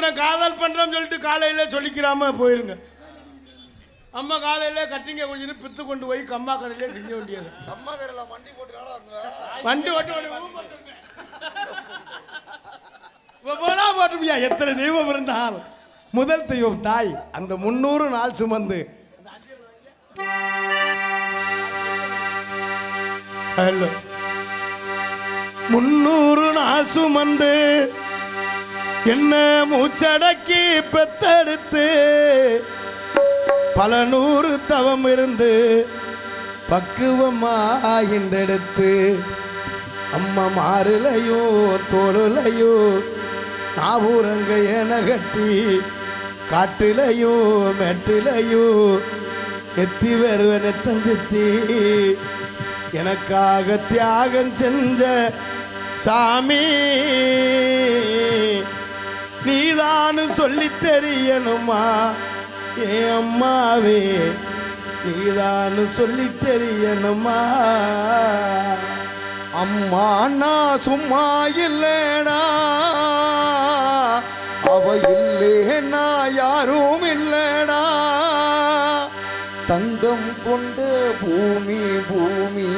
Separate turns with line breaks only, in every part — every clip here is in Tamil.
பண்றேன் காதல் பண்றேன்னு சொல்லிட்டு காலையில சொல்லிக்கிறாம போயிருங்க. அம்மா காலையில கட்டிங்க கொஞ்சம் பித்து கொண்டு போய் கம்மா கரையிலே செஞ்ச வேண்டியது.
அம்மா கரையில வண்டி போட்டு
வண்டி ஓட்டு போனா போட்டுமியா? எத்தனை தெய்வம் இருந்தால் முதல் தெய்வம் தாய். அந்த முன்னூறு நாள் சுமந்து. ஹலோ. முன்னூறு நாள் சுமந்து என்ன மூச்சடக்கி பெத்தெடுத்து பல நூறு தவம் இருந்து பக்குவமாகின்றெடுத்து அம்மா மாறுலையோ தோலுலையோ நாவூரங்க என கட்டி காட்டிலையோ மெட்டிலையோ நெத்தி வருவ நெத்தஞ்சித்தி எனக்காக தியாகம் செஞ்ச சாமி. சொல்லி தெரியணுமா? ஏ அம்மாவே நீதானு சொல்லி தெரியணுமா?
அம்மா நான் சும்மா இல்லடா. அவ இல்லேன்னா யாரும் இல்லடா. தங்கம் கொண்ட பூமி பூமி.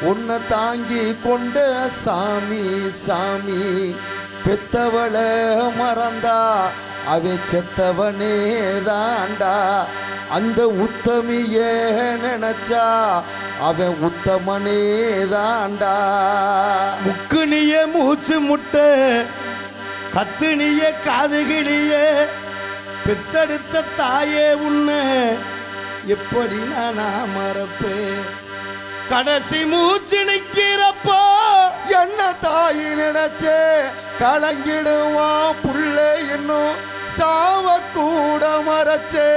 உன்னை தாங்கி கொண்ட சாமி சாமி. பெத்தவள மறந்தா அவன் செத்தவனே தாண்டா. அந்த உத்தமிய நினைச்சா அவன் உத்தமனே தாண்டா.
முக்குனிய மூச்சு முட்டை கத்துனிய காதுகிளிய பெத்தெடுத்த தாயே உன்ன எப்படி நான் மறப்பேன்? கடைசி மூச்சு
நிற்கிறப்போ நினைச்சே கலங்கிடுவான் புள்ள இன்னும் சாவ கூட மறைச்சே.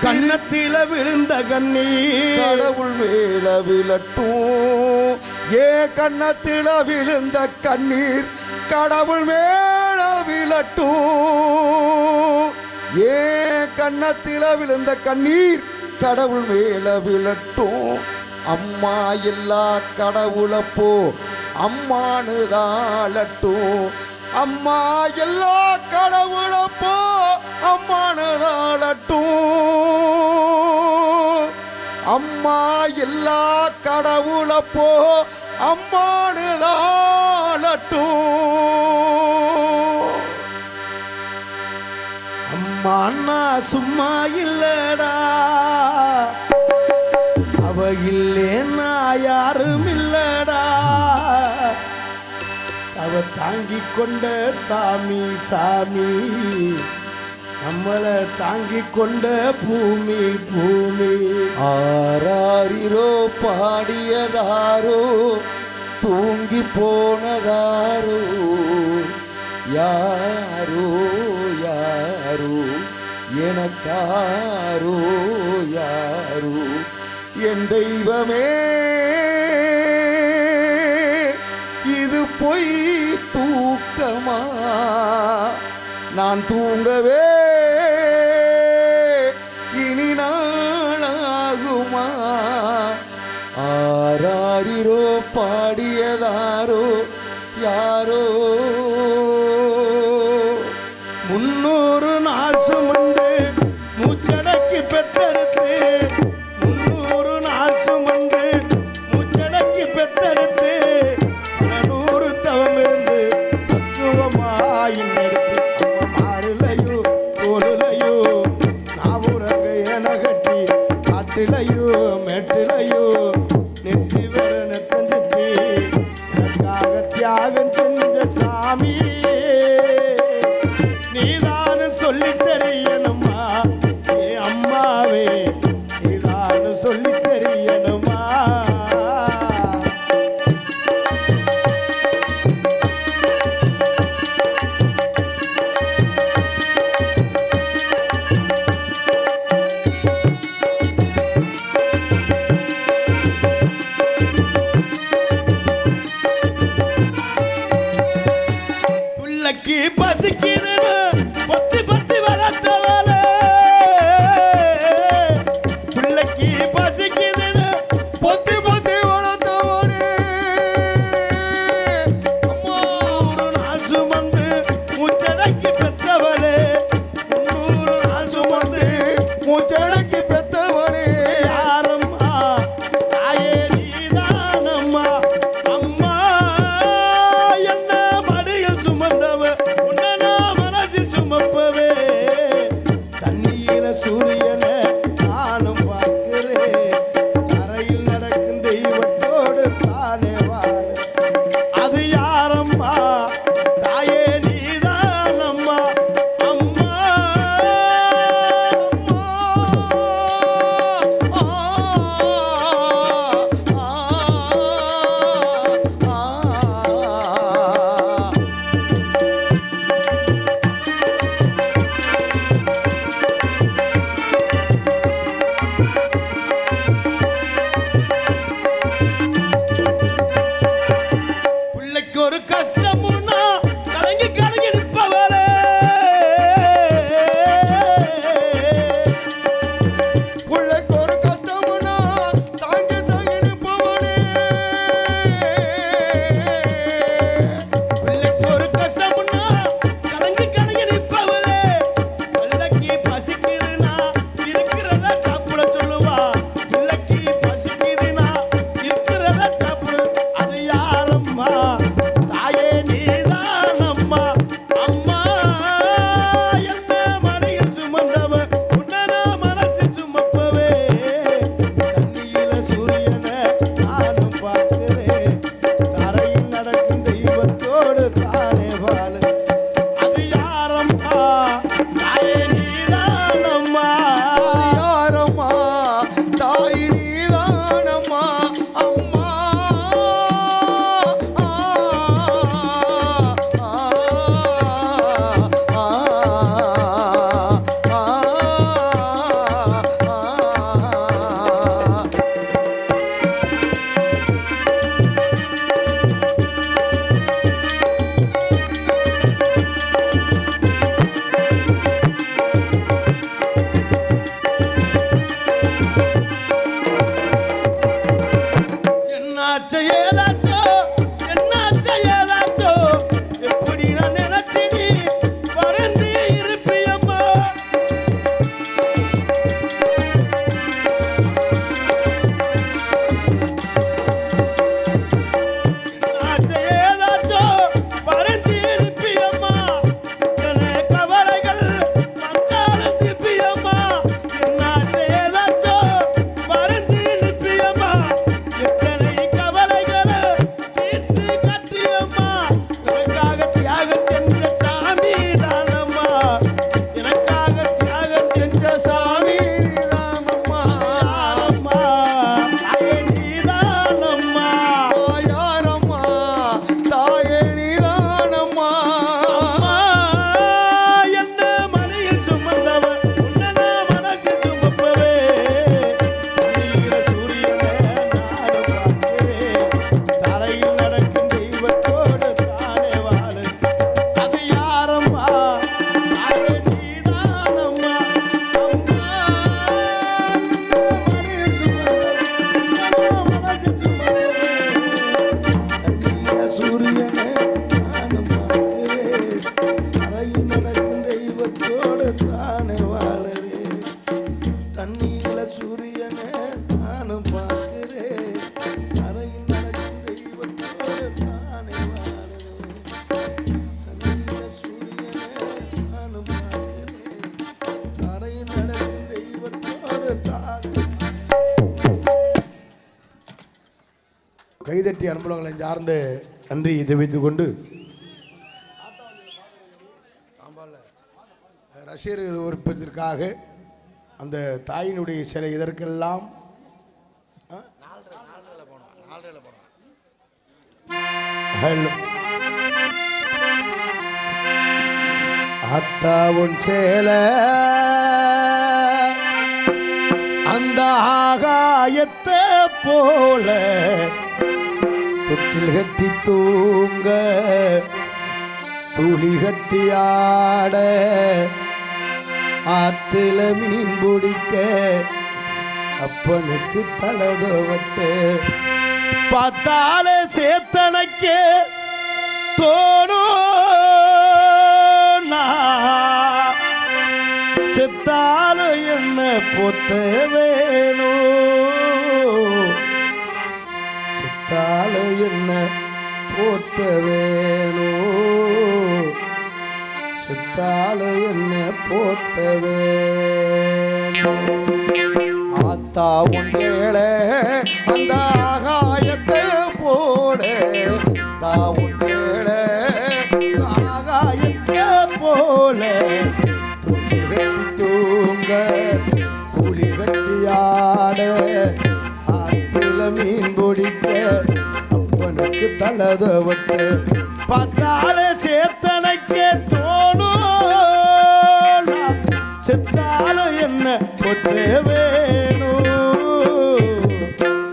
கன்னத்தில விழுந்த கண்ணீர்.
கடவுள் மேல விழட்டும். ஏ கன்னத்தில விழுந்த கண்ணீர் கடவுள் மேல விழட்டும். ஏ கன்னத்தில விழுந்த கண்ணீர் கடவுள் மேல விழட்டும். அம்மா எல்லா கடவுளப்போ அம்மானு தாழட்டும் அம்மா எல்லா கடவுளப்போ அம்மானு தாழட்டும் அம்மா எல்லா கடவுளப்போ அம்மானு தாழட்டும்
அம்மா அண்ணா சும்மா இல்லடா. இல்லேன்னா யாரும் இல்லடா அவ தாங்கி கொண்ட சாமி சாமி. நம்மளை தாங்கி கொண்ட பூமி பூமி.
ஆராரிரோ பாடியதாரோ தூங்கி போனதாரோ யாரோ யாரோ எனக்காரோ யாரோ. என் தெய்வமே இது பொய் தூக்கமா? நான் தூங்கவே இனி நாளாகுமா? ஆராரிரோ
Jesús நெஞ்சார்ந்த நன்றி தெரிவித்துக் கொண்டு ரசிகர்கள் விருப்பத்திற்காக அந்த தாயினுடைய சிலை இதற்கெல்லாம் அத்தாவுன் சேல அந்த ஆகாயத்தை போல கட்டி தூங்க துளி கட்டி ஆட ஆத்துல மீன் பிடிக்க அப்பனுக்கு தலதவட்டு பார்த்தாலே சேத்தனக்கே தோணும் செத்தாலும் என்ன பொத்த வேணும்? என்ன போத்த வேணோ சித்தால என்ன போத்த
வேணோ ஒன்று கண்ணுக்கு தலதவட்டு
பத்தால சேத்தனைக்கே தோணும். செத்தாலும் என்ன பொற்றே வேணும்.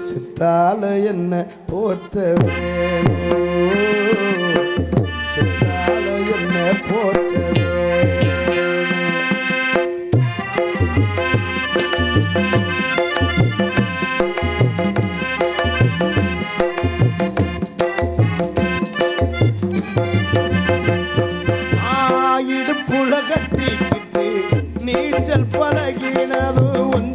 செத்தாலும் என்ன போத்த வேணும். செத்தாலும் என்ன போத்த வேணும்.
நீச்சல் பழகினது ஒன்று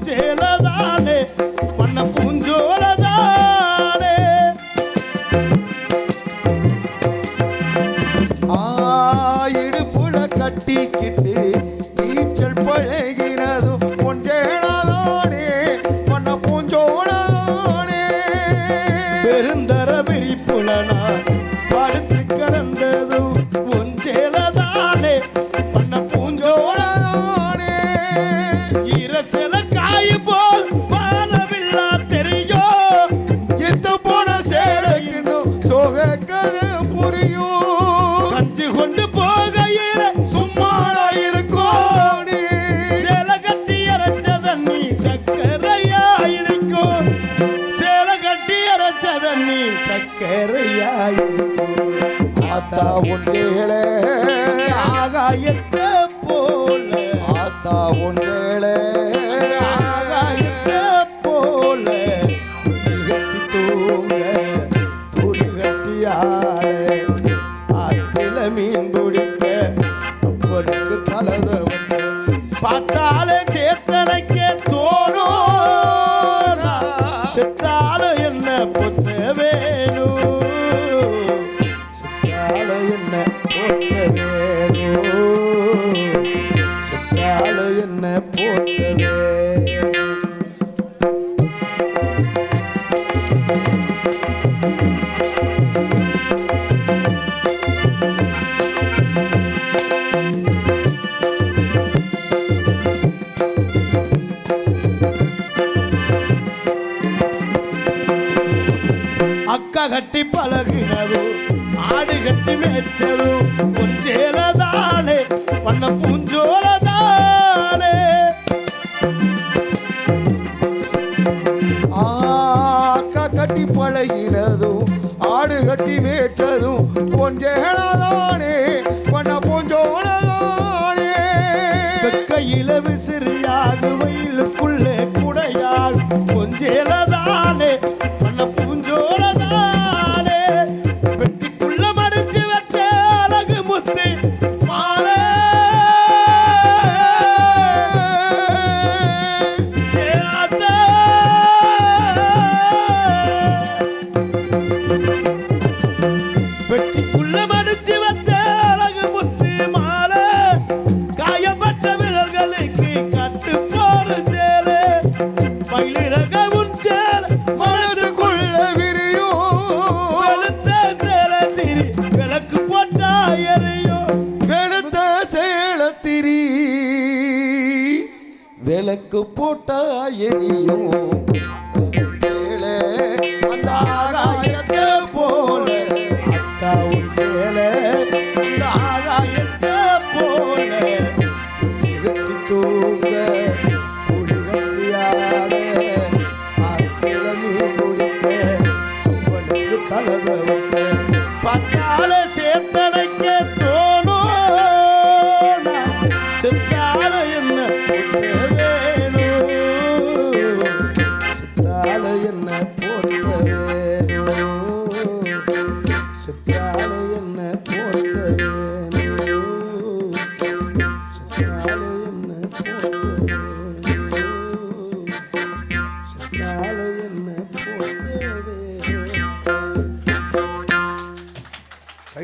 ஆத்தா ஒன்றேளே
ஆகாயத்தை போல.
ஆத்தா ஒன்றேளே
ஆகாயத்தை போல. புலிகட்டி தூங்க புலிகட்டியாரே ஆத்தில மீன் பிடிக்க அப்பனுக்கு தலத வந்து பார்த்தாலே சேத்தனைக்க தோணும். செத்தால என்ன பொத்த கட்டி பழகினது ஆடு கட்டி மேய்ச்சது கொஞ்சேலதானே பண்ண பூஞ்சோலதானே
ஆக்கா கட்டி பழகினதும் ஆடு கட்டி மேய்ச்சதும் கொஞ்சேளாதானே பண்ண பூஞ்சோளதானே
வெக்கையில விசிறியாது மயிலிறக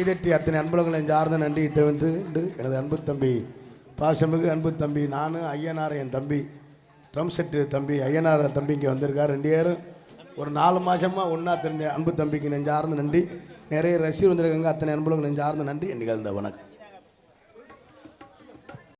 கைதட்டி அத்தனை அன்புலங்களை சார்ந்த நன்றி தெரிவித்து எனது அன்பு தம்பி பாசமிகு அன்பு தம்பி நான் ஐயனார் என் தம்பி ட்ரம் செட்டு தம்பி ஐயனார் தம்பி இங்கே வந்திருக்கார். ரெண்டு பேரும் ஒரு நாலு மாதமாக ஒன்றா தெரிஞ்ச அன்பு தம்பிக்கு நெஞ்சார்ந்த நன்றி. நிறைய ரசிகர் வந்திருக்காங்க. அத்தனை அன்புலங்கள் நெஞ்சார்ந்த நன்றி. என் நிகழ்ந்த வணக்கம்.